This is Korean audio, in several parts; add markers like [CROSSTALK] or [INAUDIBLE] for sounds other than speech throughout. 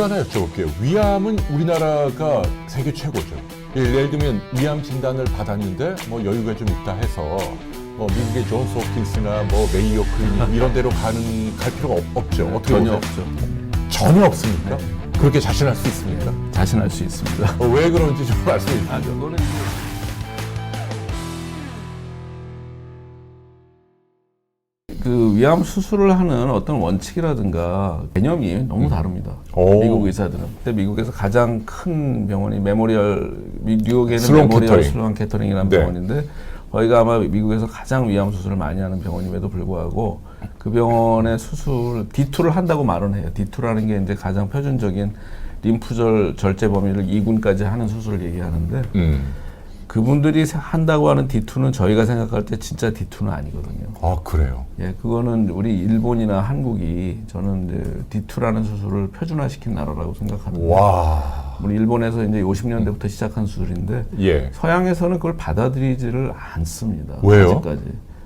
이거 하나 여쭤볼게요. 위암은 우리나라가 세계 최고죠. 예, 예를 들면 위암 진단을 받았는데 뭐 여유가 좀 있다 해서 뭐 미국의 존스 홉킨스나 뭐 메이오 클리닉 이런 데로 가는 갈 필요가 없, 없죠. 어떻게 전혀 보세요? 없죠. 전혀 없습니까? 그렇게 자신할 수 있습니까? 자신할 수 있습니다. 어, 왜 그런지 좀 [LAUGHS] 말씀해 주세요. 아, 그거는 그 위암 수술을 하는 어떤 원칙이라든가 개념이 너무 다릅니다. 오. 미국 의사들은. 근데 미국에서 가장 큰 병원이 메모리얼 미- 뉴욕에는 슬론 메모리얼 캐터링. 슬론 캐터링이라는 네. 병원인데 거기가 아마 미국에서 가장 위암 수술을 많이 하는 병원임에도 불구하고 그 병원의 수술 D2를 한다고 말은 해요. D2라는 게 이제 가장 표준적인 림프절 절제 범위를 2군까지 하는 수술을 얘기하는데 음. 그분들이 세- 한다고 하는 D2는 저희가 생각할 때 진짜 D2는 아니거든요. 아 그래요. 예, 그거는 우리 일본이나 한국이 저는 이제 D2라는 수술을 표준화시킨 나라라고 생각합니다. 와. 우리 일본에서 이제 50년대부터 시작한 수술인데 예. 서양에서는 그걸 받아들이지를 않습니다. 왜요? 아직까지.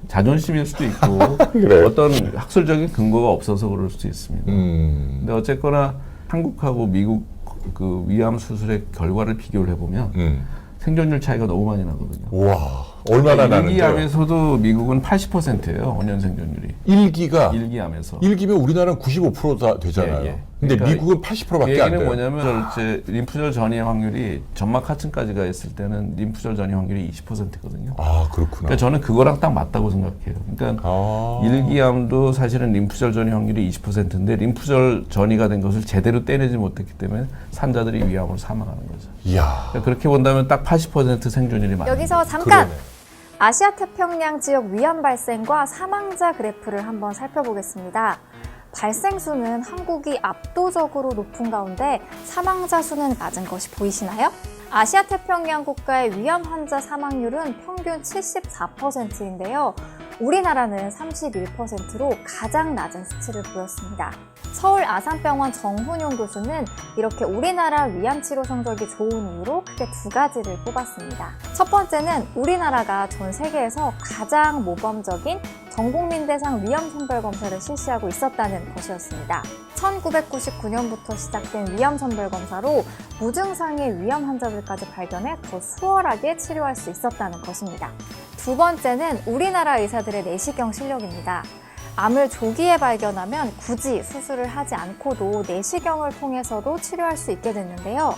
자존심일 수도 있고? [LAUGHS] 어떤 학술적인 근거가 없어서 그럴 수도 있습니다. 음. 근데 어쨌거나 한국하고 미국 그 위암 수술의 결과를 비교를 해보면 음. 생존율 차이가 너무 많이 나거든요. 와. 얼마나 나는데요? 일기암에서도 미국은 80%예요. 5년 생존율이. 일기가 일기암에서. 일기면 우리나라는 95%다 되잖아요. 예, 예. 근데 그러니까 미국은 80%밖에 안 얘기는 돼요. 뭐냐면 이제 림프절 전이 확률이 점막 하층까지 가 있을 때는 림프절 전이 확률이 20%거든요. 아 그렇구나. 그러니까 저는 그거랑 딱 맞다고 생각해요. 그러니까 아. 일기암도 사실은 림프절 전이 확률이 20%인데 림프절 전이가 된 것을 제대로 떼내지 못했기 때문에 산자들이 위암으로 사망하는 거죠. 이야. 그러니까 그렇게 본다면 딱 80% 생존율이 많아요. 여기서 잠깐 그러네. 아시아 태평양 지역 위암 발생과 사망자 그래프를 한번 살펴보겠습니다. 발생 수는 한국이 압도적으로 높은 가운데 사망자 수는 낮은 것이 보이시나요? 아시아 태평양 국가의 위암 환자 사망률은 평균 74%인데요. 우리나라는 31%로 가장 낮은 수치를 보였습니다. 서울 아산병원 정훈용 교수는 이렇게 우리나라 위암 치료 성적이 좋은 이유로 크게 두 가지를 뽑았습니다. 첫 번째는 우리나라가 전 세계에서 가장 모범적인 전국민 대상 위암 선별 검사를 실시하고 있었다는 것이었습니다. 1999년부터 시작된 위암 선별 검사로 무증상의 위암 환자들까지 발견해 더 수월하게 치료할 수 있었다는 것입니다. 두 번째는 우리나라 의사들의 내시경 실력입니다. 암을 조기에 발견하면 굳이 수술을 하지 않고도 내시경을 통해서도 치료할 수 있게 됐는데요.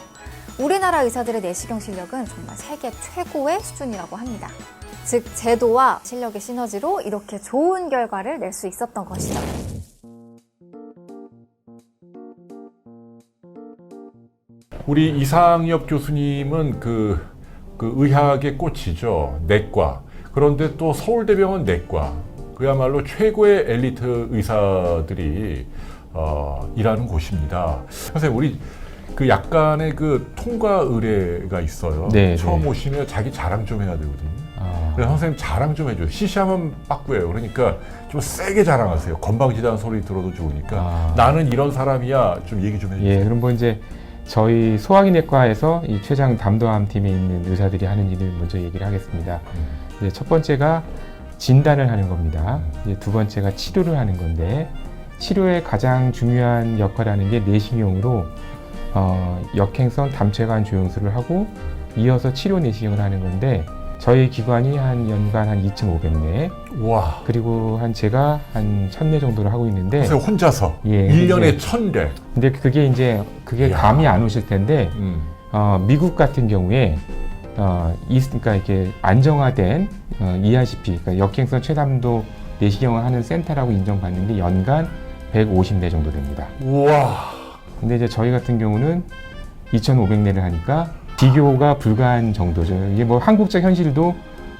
우리나라 의사들의 내시경 실력은 정말 세계 최고의 수준이라고 합니다. 즉, 제도와 실력의 시너지로 이렇게 좋은 결과를 낼 수 있었던 것이죠. 우리 이상엽 교수님은 그, 그 의학의 꽃이죠. 내과. 그런데 또 서울대병원 내과. 그야말로 최고의 엘리트 의사들이 어, 일하는 곳입니다. 선생님, 우리 그 약간의 그 통과 의례가 있어요. 네, 처음 네. 오시면 자기 자랑 좀 해야 되거든요. 아, 그래서 선생님 자랑 좀 해줘요. 시시하면 빠꾸예요. 그러니까 좀 세게 자랑하세요. 건방지다는 소리 들어도 좋으니까. 아. 나는 이런 사람이야. 좀 얘기 좀 해주세요. 예, 그럼 뭐 이제 저희 소화기내과에서 이 최장 담당암 팀에 있는 의사들이 하는 일을 먼저 얘기를 하겠습니다. 음. 이제 첫 번째가 진단을 하는 겁니다. 이제 두 번째가 치료를 하는 건데 치료의 가장 중요한 역할하는 게 내시경으로 어, 역행성 담체관 조영술을 하고 이어서 치료 내시경을 하는 건데 저희 기관이 한 연간 한 2,500내 와. 그리고 한 제가 한 1,000내 정도를 하고 있는데 선생님 혼자서 예, 일년에 근데- 천 대. 근데 그게 이제 그게 이야. 감이 안 오실 텐데 음. 어, 미국 같은 경우에 어, 이, 그러니까 이렇게 안정화된 어, ERCP, 그러니까 역행성 최담도 내시경을 하는 센터라고 인정받는 게 연간 150대 정도 됩니다. 우와. 근데 이제 저희 같은 경우는 2,500대를 하니까 비교가 불가한 정도죠. 이게 뭐 한국적 현실도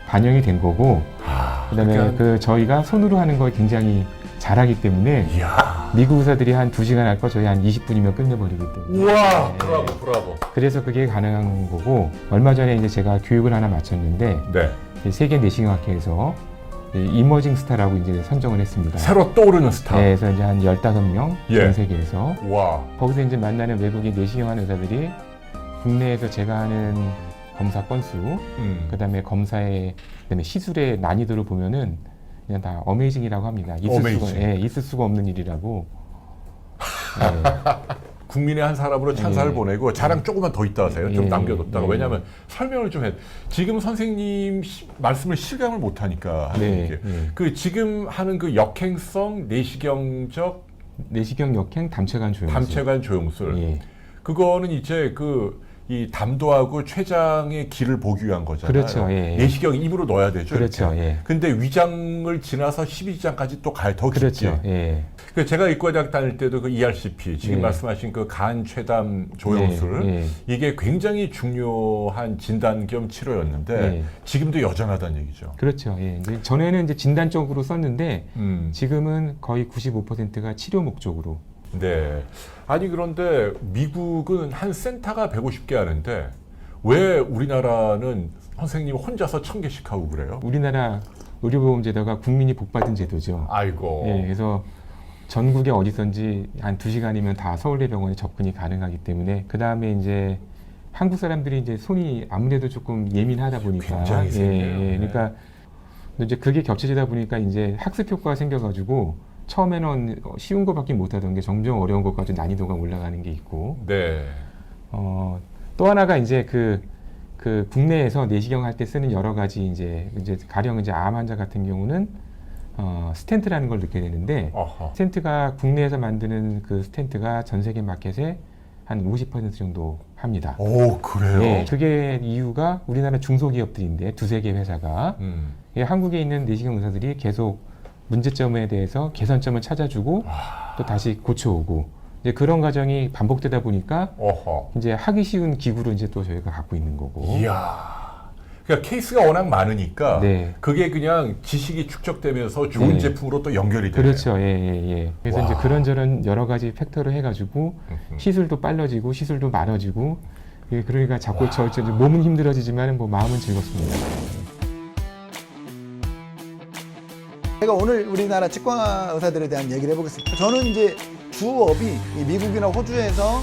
반영이 된 거고, 아, 그다음에 그러니까- 그 저희가 손으로 하는 걸 굉장히 잘하기 때문에 이야. 미국 의사들이 한 2시간 할 거 저희 한 20분이면 끝내버리기 때문에. 우와. 네. 브라보, 브라보. 그래서 그게 가능한 거고 얼마 전에 이제 제가 교육을 하나 마쳤는데 네. 세계 내시경학회에서 이 이머징 스타라고 이제 선정을 했습니다. 새로 떠오르는 스타. 네, 그래서 이제 한 15명 예. 전 세계에서 와. 거기서 이제 만나는 외국인 내시경하는 의사들이 국내에서 제가 하는 검사 건수, 음. 그다음에 검사의 그다음에 시술의 난이도를 보면은 그냥 다 어메이징이라고 합니다. 있을 어메이징. 수가, 예, 있을 수가 없는 일이라고. 예. [LAUGHS] 국민의 한 사람으로 찬사를 예. 보내고 자랑 조금만 더 있다 하세요. 좀 예. 남겨뒀다가 예. 왜냐하면 설명을 좀 해. 지금 선생님 시- 말씀을 실감을 못 하니까 하는 네, 게. 예. 그 지금 하는 그 역행성 내시경적 내시경 역행 담체관 조영술. 담체관 조영술 예. 그거는 이제 그 이 담도하고 췌장의 길을 보기 위한 거잖아요. 그렇죠, 예, 예. 내시경 입으로 넣어야 되죠. 그렇죠, 이렇게. 예. 근데 위장을 지나서 12지장까지 또 가요. 더 깊게. 그렇죠. 예. 그 제가 의과대학 다닐 때도 그 ERCP 지금 예. 말씀하신 그 간 췌담 조영술 예, 예. 이게 굉장히 중요한 진단 겸 치료였는데 예. 지금도 여전하다는 얘기죠. 그렇죠. 예. 이제 전에는 이제 진단적으로 썼는데 음. 지금은 거의 95%가 치료 목적으로. 네. 아니 그런데 미국은 한 센터가 150개 하는데 왜 우리나라는 선생님 혼자서 천 개씩 하고 그래요? 우리나라 의료보험제도가 국민이 복받은 제도죠. 아이고. 예, 그래서 전국에 어디선지 한 두 시간이면 다 서울대병원에 접근이 가능하기 때문에 그 다음에 이제 한국 사람들이 이제 손이 아무래도 조금 예민하다 보니까 굉장히 세네요. 예, 네. 그러니까 근데 이제 그게 겹쳐지다 보니까 이제 학습 효과가 생겨가지고 처음에는 쉬운 것밖에 못하던 게 점점 어려운 것까지 난이도가 올라가는 게 있고 네. 어, 또 하나가 이제 그, 그 국내에서 내시경 할 때 쓰는 여러 가지 이제, 이제 가령 이제 암 환자 같은 경우는 어, 스텐트라는 걸 넣게 되는데 어허. 스텐트가 국내에서 만드는 그 스텐트가 전 세계 마켓에 한 50% 정도 합니다. 오 그래요? 예, 그게 이유가 우리나라 중소기업들인데 두세 개 회사가 음. 예, 한국에 있는 내시경 의사들이 계속 문제점에 대해서 개선점을 찾아주고 또 다시 고쳐오고 이제 그런 과정이 반복되다 보니까 어허. 이제 하기 쉬운 기구로 이제 또 저희가 갖고 있는 거고. 이야. 그러니까 케이스가 워낙 많으니까 네. 그게 그냥 지식이 축적되면서 좋은 네. 제품으로 또 연결이 되네요. 그렇죠. 예, 예, 예. 그래서 와. 이제 그런저런 여러 가지 팩터를 해가지고 음흠. 시술도 빨라지고 시술도 많아지고 예, 그러니까 자꾸 저, 저 몸은 힘들어지지만 뭐 마음은 즐겁습니다. 제가 오늘 우리나라 치과 의사들에 대한 얘기를 해보겠습니다. 저는 이제 주업이 이 미국이나 호주에서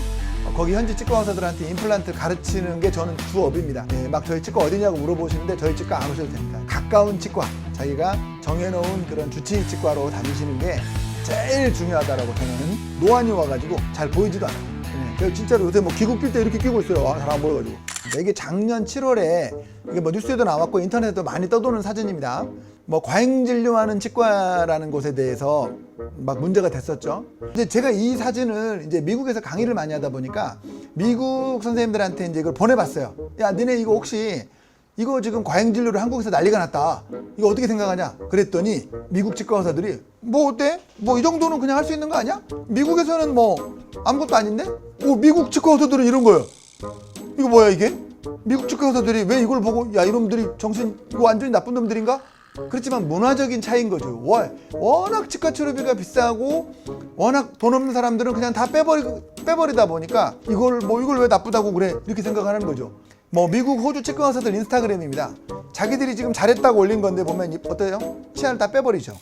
거기 현지 치과 의사들한테 임플란트 가르치는 게 저는 주업입니다. 예, 막 저희 치과 어디냐고 물어보시는데 저희 치과 안 오셔도 됩니다. 가까운 치과, 자기가 정해놓은 그런 주치의 치과로 다니시는 게 제일 중요하다라고 저는 노안이 와가지고 잘 보이지도 않아요. 네, 진짜로 요새 뭐 귀국 낄 때 이렇게 끼고 있어요. 아, 잘안 보여가지고. 네, 이게 작년 7월에 이게 뭐 뉴스에도 나왔고 인터넷에도 많이 떠도는 사진입니다. 뭐 과잉 진료하는 치과라는 곳에 대해서 막 문제가 됐었죠. 이제 제가 이 사진을 이제 미국에서 강의를 많이 하다 보니까 미국 선생님들한테 이제 이걸 보내봤어요. 야, 너네 이거 혹시 이거 지금 과잉 진료를 한국에서 난리가 났다. 이거 어떻게 생각하냐? 그랬더니 미국 치과 의사들이 뭐 어때? 뭐 이 정도는 그냥 할 수 있는 거 아니야? 미국에서는 뭐 아무것도 아닌데? 오 미국 치과 의사들은 이런 거예요. 이거 뭐야 이게? 미국 치과 의사들이 왜 이걸 보고 야 이놈들이 정신 이거 완전히 나쁜 놈들인가? 그렇지만 문화적인 차이인 거죠. 워- 워낙 치과 치료비가 비싸고 워낙 돈 없는 사람들은 그냥 다 빼버리 빼버리다 보니까 이걸 뭐 이걸 왜 나쁘다고 그래 이렇게 생각하는 거죠. 뭐 미국 호주 치과 의사들 인스타그램입니다. 자기들이 지금 잘했다고 올린 건데 보면 이- 어때요? 치아를 다 빼버리죠.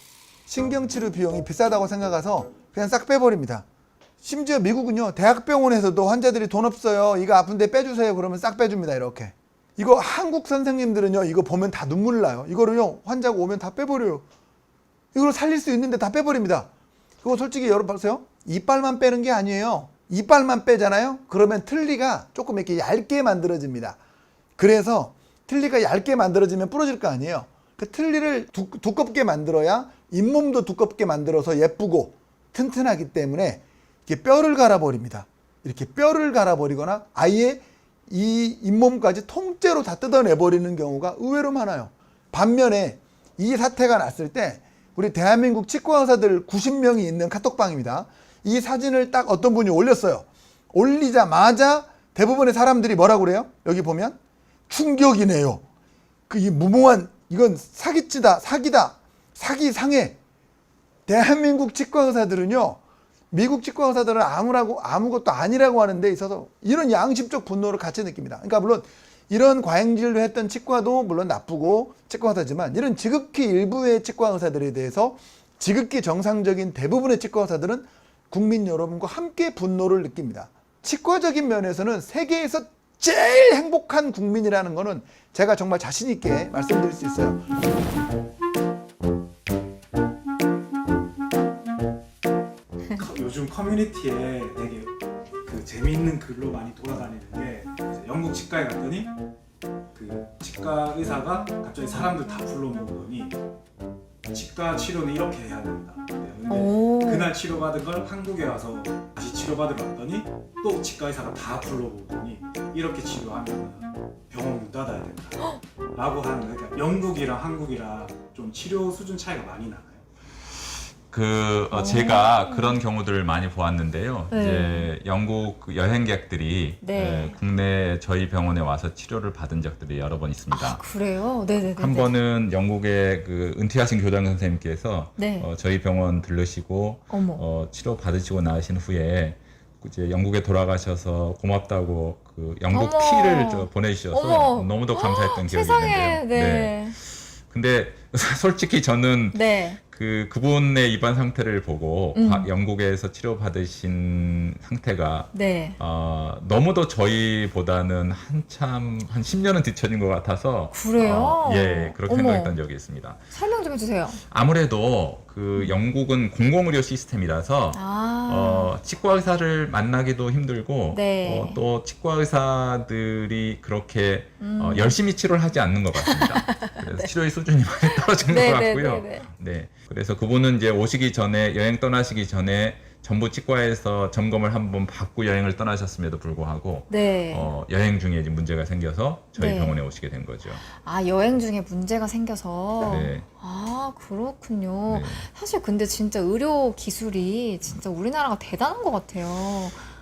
신경치료 비용이 비싸다고 생각해서 그냥 싹 빼버립니다. 심지어 미국은요 대학병원에서도 환자들이 돈 없어요 이거 아픈데 빼주세요 그러면 싹 빼줍니다 이렇게 이거 한국 선생님들은요 이거 보면 다 눈물 나요. 이거를요 환자가 오면 다 빼버려요. 이걸 살릴 수 있는데 다 빼버립니다. 그거 솔직히 여러분 보세요. 이빨만 빼는 게 아니에요. 이빨만 빼잖아요? 그러면 틀니가 조금 이렇게 얇게 만들어집니다. 그래서 틀니가 얇게 만들어지면 부러질 거 아니에요. 그 틀니를 두, 두껍게 만들어야 잇몸도 두껍게 만들어서 예쁘고 튼튼하기 때문에 이렇게 뼈를 갈아버립니다. 이렇게 뼈를 갈아버리거나 아예 이 잇몸까지 통째로 다 뜯어내버리는 경우가 의외로 많아요. 반면에 이 사태가 났을 때 우리 대한민국 치과 의사들 90명이 있는 카톡방입니다. 이 사진을 딱 어떤 분이 올렸어요. 올리자마자 대부분의 사람들이 뭐라고 그래요? 여기 보면 충격이네요. 그 이 무모한 이건 사기치다, 사기다, 사기 상해. 대한민국 치과 의사들은요, 미국 치과 의사들은 아무라고 아무것도 아니라고 하는 데 있어서 이런 양심적 분노를 같이 느낍니다. 그러니까 물론 이런 과잉진료 했던 치과도 물론 나쁘고 치과 의사지만 이런 지극히 일부의 치과 의사들에 대해서 지극히 정상적인 대부분의 치과 의사들은 국민 여러분과 함께 분노를 느낍니다. 치과적인 면에서는 세계에서 제일 행복한 국민이라는 거는 제가 정말 자신 있게 말씀드릴 수 있어요. 커뮤니티에 되게 그 재미있는 글로 많이 돌아다니는 게 이제 영국 치과에 갔더니 그 치과 의사가 갑자기 사람들 다 불러 모으더니 치과 치료는 이렇게 해야 된다. 근데 오. 그날 치료받은 걸 한국에 와서 다시 치료받으러 왔더니 또 치과 의사가 다 불러 모으더니 이렇게 치료하면 병원 문 닫아야 된다. 라고 하는 거예요. 그러니까 영국이랑 한국이랑 좀 치료 수준 차이가 많이 나나요? 그 어, 제가 그런 경우들을 많이 보았는데요. 네. 이제 영국 그 여행객들이 네. 에, 국내 저희 병원에 와서 치료를 받은 적들이 여러 번 있습니다. 아, 그래요? 네네네. 한 번은 영국의 그 은퇴하신 교장 선생님께서 네. 어, 저희 병원 들르시고 어머. 어, 치료 받으시고 나신 후에 이제 영국에 돌아가셔서 고맙다고 그 영국 어머. 티를 저 보내주셔서 어머. 너무도 감사했던 기억이 세상에. 있는데요. 네. 근데 [LAUGHS] 솔직히 저는 네. 그 그분의 입안 상태를 보고 음. 과- 영국에서 치료 받으신 상태가 네. 어, 너무도 저희보다는 한참 한 10년은 뒤처진 것 같아서 그래요? 어, 예 그렇게 어머. 생각했던 적이 있습니다. 설명 좀 해주세요. 아무래도 그 영국은 공공의료 시스템이라서 아. 어, 치과 의사를 만나기도 힘들고 네. 어, 또 치과 의사들이 그렇게 음. 어, 열심히 치료를 하지 않는 것 같습니다. [LAUGHS] 그래서 치료의 수준이 많이 [LAUGHS] 떨어진 네, 것 네, 같고요. 네, 네. 네. 그래서 그분은 이제 오시기 전에 여행 떠나시기 전에 전부 치과에서 점검을 한번 받고 여행을 떠나셨음에도 불구하고 네. 어, 여행 중에 이제 문제가 생겨서 저희 네. 병원에 오시게 된 거죠. 아, 여행 중에 문제가 생겨서. 네. 아, 그렇군요. 네. 사실 근데 진짜 의료 기술이 진짜 우리나라가 대단한 것 같아요.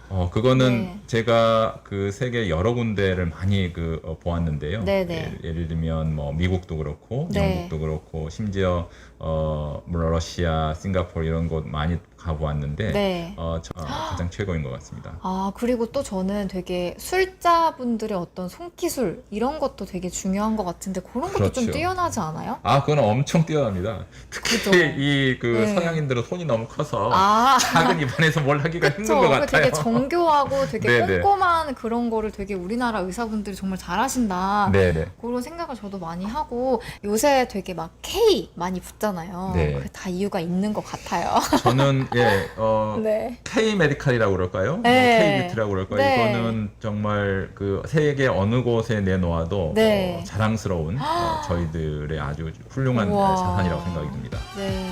어, 그거는 네. 제가 그 세계 여러 군데를 많이 그 어, 보았는데요. 네 네. 예를, 예를 들면 뭐 미국도 그렇고 네. 영국도 그렇고 심지어 어, 뭐 러시아, 싱가포르 이런 곳 많이 가보았는데 네. 어, 저, 어, 가장 최고인 것 같습니다. 아, 그리고 또 저는 되게 술자분들의 어떤 손기술 이런 것도 되게 중요한 것 같은데 그런 것도 좀 그렇죠. 뛰어나지 않아요? 아, 그건 엄청 뛰어납니다. 특히 그죠? 이그 네. 서양인들은 손이 너무 커서 아, 작은 입안에서 뭘 하기가 힘든. 것 그 같아요. 되게 정교하고 되게 네네. 꼼꼼한 그런 거를 되게 우리나라 의사분들이 정말 잘하신다. 네네. 그런 생각을 저도 많이 하고 요새 되게 막 K 많이 붙잖아요. 네. 그게 다 이유가 있는 것 같아요. [LAUGHS] 저는 예, 어, 네. K 메디칼이라고 그럴까요? 뭐 네. K 뷰티라고 그럴까요? 네. 이거는 정말 그 세계 어느 곳에 내놓아도 네. 어, 자랑스러운 어, 저희들의 아주 훌륭한 우와. 자산이라고 생각이 듭니다. 네.